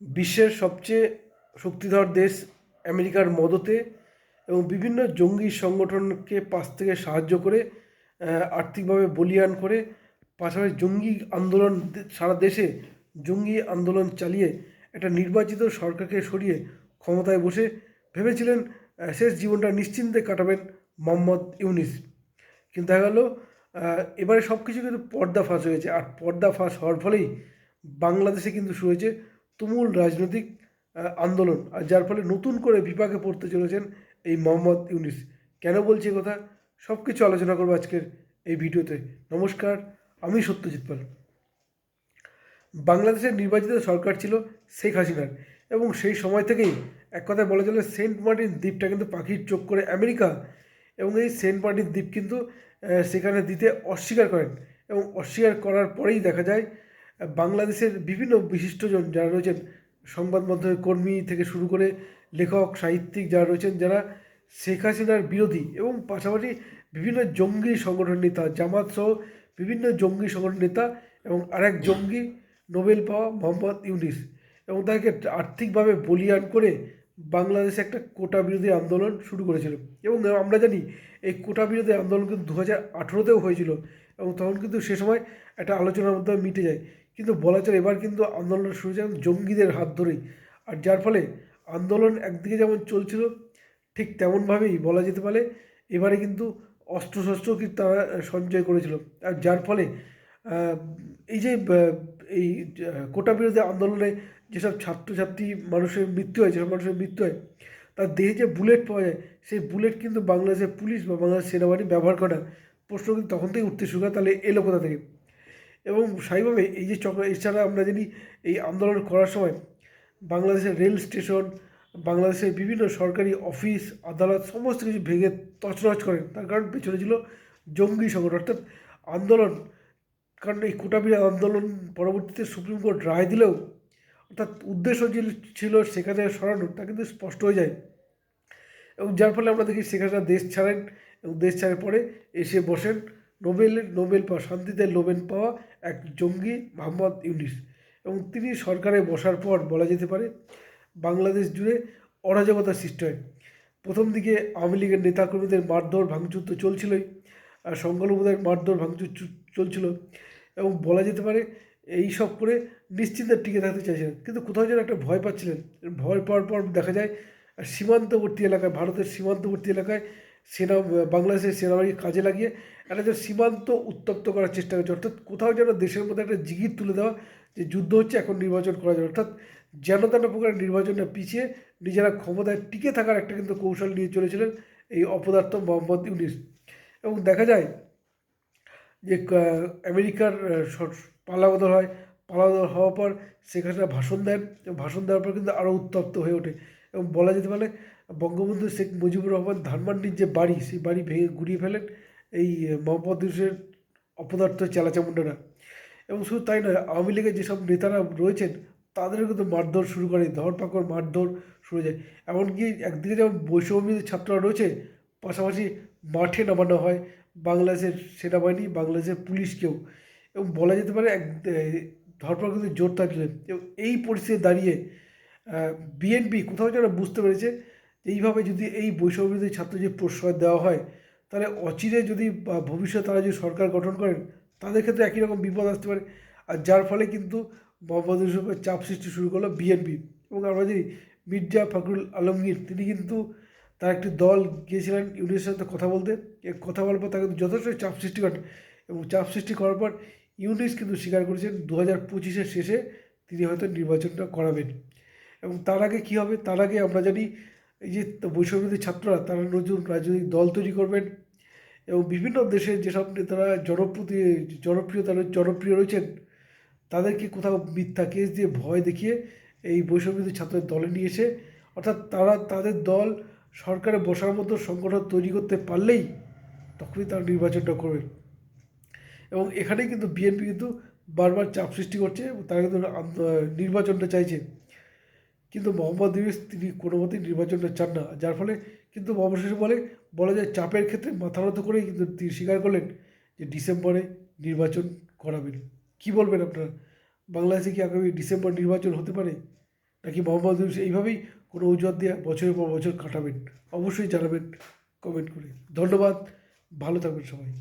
বিশ্বের সবচেয়ে শক্তিধর দেশ আমেরিকার মদতে এবং বিভিন্ন জঙ্গি সংগঠনকে পাশ থেকে সাহায্য করে আর্থিকভাবে বলিয়ান করে, পাশাপাশি জঙ্গি আন্দোলন সারা দেশে জঙ্গি আন্দোলন চালিয়ে একটা নির্বাচিত সরকারকে সরিয়ে ক্ষমতায় বসে ভেবেছিলেন শেষ জীবনটা নিশ্চিন্তে কাটাবেন মোহাম্মদ ইউনিস। কিন্তু দেখা গেল এবারে সব কিছু কিন্তু পর্দা ফাঁস হয়েছে। আর পর্দা ফাঁস হওয়ার ফলেই বাংলাদেশে কিন্তু শুরু হয়েছে তুমুল রাজনৈতিক আন্দোলন, আর যার ফলে নতুন করে বিপাকে পড়তে চলেছেন এই মোহাম্মদ ইউনিস। কেন বলছি কথা? সব কিছু আলোচনা করব আজকের এই ভিডিওতে। নমস্কার, আমি সত্যজিৎ পাল। বাংলাদেশের নির্বাচিত সরকার ছিল শেখ হাসিনার এবং সেই সময় থেকেই এক কথায় বলা চলে সেন্ট মার্টিন দ্বীপটা কিন্তু পাখির চোখ করে আমেরিকা এবং এই সেন্ট মার্টিন দ্বীপ কিন্তু সেখানে দিতে অস্বীকার করেন এবং অস্বীকার করার পরেই দেখা যায় বাংলাদেশের বিভিন্ন বিশিষ্টজন যারা রয়েছেন, সংবাদ মাধ্যমের কর্মী থেকে শুরু করে লেখক, সাহিত্যিক যারা রয়েছেন, যারা শেখ হাসিনার বিরোধী এবং পাশাপাশি বিভিন্ন জঙ্গি সংগঠন নেতা, জামাত সহ বিভিন্ন জঙ্গি সংগঠন নেতা এবং আরেক জঙ্গি, নোবেল পাওয়া মোহাম্মদ ইউনিস এবং তাকে আর্থিকভাবে বলিয়ান করে বাংলাদেশে একটা কোটা বিরোধী আন্দোলন শুরু করেছিল। এবং আমরা জানি এই কোটা বিরোধী আন্দোলন কিন্তু দু হাজার আঠেরোতেও হয়েছিল এবং তখন কিন্তু সে সময় একটা আলোচনার মাধ্যমে মিটে যায় কিন্তু বলা চলে এবার কিন্তু আন্দোলন শুরু হয়েছে জঙ্গিদের হাত ধরেই। আর যার ফলে আন্দোলন একদিকে যেমন চলছিল, ঠিক তেমনভাবেই বলা যেতে পারে এবারে কিন্তু অস্ত্রশস্ত্র কিন্তু তারা সঞ্চয় করেছিল। আর যার ফলে এই যে এই কোটা বিরোধী আন্দোলনে যেসব ছাত্রছাত্রী মানুষের মৃত্যু হয়, যেসব মানুষের মৃত্যু হয়, তার দেহে যে বুলেট পাওয়া যায়, সেই বুলেট কিন্তু বাংলাদেশের পুলিশ বা বাংলাদেশ সেনাবাহিনী ব্যবহার করে প্রশ্ন কিন্তু তখন থেকেই উঠতে শুরু করে, তাহলে এলো কোথা থেকে? এবং স্বাভাবিকভাবে এই যে চক্র, এছাড়া আমরা জানি এই আন্দোলন করার সময় বাংলাদেশের রেল স্টেশন, বাংলাদেশের বিভিন্ন সরকারি অফিস, আদালত সমস্ত কিছু ভেঙে তছনছ করেন। তার কারণ পেছনে ছিল জঙ্গি সংগঠন অর্থাৎ আন্দোলন, কারণ এই কোটাবিরা আন্দোলন পরবর্তীতে সুপ্রিম কোর্ট রায় দিলেও, অর্থাৎ উদ্দেশ্য যে ছিল সেখানে সরানোর তা কিন্তু স্পষ্ট হয়ে যায়। এবং যার ফলে আমরা দেখি হাসিনা দেশ ছাড়েন এবং দেশ ছাড়ার পরে এসে বসেন। নোবেলের নোবেল পাওয়া, শান্তিতে নোবেল পাওয়া এক জঙ্গি মোহাম্মদ ইউনিস। এবং তিনি সরকারে বসার পর বলা যেতে পারে বাংলাদেশ জুড়ে অরাজকতার সৃষ্টি হয়। প্রথম দিকে আওয়ামী লীগের নেতাকর্মীদের মারধর, ভাঙচুর তো চলছিলই, আর সংখ্যালঘুদের মারধর, ভাঙচুর চলছিল। এবং বলা যেতে পারে এই সব করে নিশ্চিন্তে টিকে থাকতে চাইছিলেন। কিন্তু কোথাও যেন একটা ভয় পাচ্ছিলেন। ভয় পাওয়ার পর দেখা যায় সীমান্তবর্তী এলাকায়, ভারতের সীমান্তবর্তী এলাকায় সেনা বাংলাদেশের সেনাবাহিনী কাজে লাগিয়ে একটা যে সীমান্ত উত্তপ্ত করার চেষ্টা করছে। অর্থাৎ কোথাও যেন দেশের মধ্যে একটা জিগির তুলে দেওয়া যে যুদ্ধ হচ্ছে এখন নির্বাচন করা যাবে। অর্থাৎ যেন তেন প্রকার নির্বাচনটা পিছিয়ে নিজেরা ক্ষমতায় টিকে থাকার একটা কিন্তু কৌশল নিয়ে চলেছিলেন এই অপদার্থ মোহাম্মদ ইউনিস। এবং দেখা যায় যে আমেরিকার আহ, স- পালাবদল হয়। পালাবদল হওয়ার পর সেখানে ভাষণ দেন ভাষণ দেওয়ার পর কিন্তু আরও উত্তপ্ত হয়ে ওঠে। এবং বলা যেতে পারে বঙ্গবন্ধু শেখ মুজিবুর রহমান ধানমান্ডির যে বাড়ি, সেই বাড়ি ভেঙে গুড়িয়ে ফেলেন এই মোহাম্মদ ইউনুসের অপদার্থ চেলাচামুন্ডারা এবং শুধু তাই নয়, আওয়ামী লীগের যেসব নেতারা রয়েছেন, তাদেরও কিন্তু মারধর শুরু করে ধরপাকড় মারধর শুরু যায়। এমনকি একদিকে যেমন বৈষম্য ছাত্ররা রয়েছে, পাশাপাশি মাঠে নামানো হয় বাংলাদেশের সেনাবাহিনী, বাংলাদেশের পুলিশকেও এবং বলা যেতে পারে এক ধরপড় কিন্তু জোর থাকলেন এবং এই পরিস্থিতি দাঁড়িয়ে বিএনপি কোথাও যেন বুঝতে পেরেছে এইভাবে যদি এই বৈষম্যবিরোধী ছাত্র যে প্রশ্রয় দেওয়া হয়, তাহলে অচিরে যদি ভবিষ্যতে তারা যদি সরকার গঠন করেন, তাদের ক্ষেত্রে একই রকম বিপদ আসতে পারে। আর যার ফলে কিন্তু মোহাম্মদ ইউসুফের চাপ সৃষ্টি শুরু করল বিএনপি এবং আমরা জানি মির্জা ফখরুল আলমগীর, তিনি কিন্তু তার একটি দল গিয়েছিলেন ইউনিসের সাথে কথা বলতে। কথা বলার পর তাকে যথেষ্ট চাপ সৃষ্টি করেন এবং চাপ সৃষ্টি করার পর ইউনিস কিন্তু স্বীকার করেছেন দু হাজার পঁচিশের শেষে তিনি হয়তো নির্বাচনটা করাবেন। এবং তার আগে কী হবে? তার আগে আমরা জানি এই যে বৈষম্যবিরোধী ছাত্ররা, তারা নতুন রাজনৈতিক দল তৈরি করবেন এবং বিভিন্ন দেশের যেসব নেতারা জনপ্রতি, জনপ্রিয়তা রয়ে- জনপ্রিয় রয়েছেন, তাদেরকে কোথাও মিথ্যা কেস দিয়ে ভয় দেখিয়ে এই বৈষম্যবিরোধী ছাত্রদের দলে নিয়ে এসে, অর্থাৎ তারা তাদের দল সরকারে বসার মতো সংগঠন তৈরি করতে পারলেই তখনই তারা নির্বাচনটা করবেন এবং এখানেই কিন্তু বিএনপি কিন্তু বারবার চাপ সৃষ্টি করছে তারা কিন্তু নির্বাচনটা চাইছে। কিন্তু মোহাম্মদ ইউনুস তিনি কোনো মতেই নির্বাচনটা চান না। যার ফলে কিন্তু অবশেষে বলে, বলা যায় চাপের ক্ষেত্রে মাথা নত করেই কিন্তু তিনি স্বীকার করলেন যে ডিসেম্বরে নির্বাচন করাবেন। কি বলবেন আপনারা? বাংলাদেশে কি আগামী ডিসেম্বর নির্বাচন হতে পারে? নাকি মোহাম্মদ ইউনুস এইভাবেই কোনো অজুহাত দিয়ে বছরের পর বছর কাটাবেন? অবশ্যই জানাবেন কমেন্ট করে। ধন্যবাদ, ভালো থাকবেন সবাই।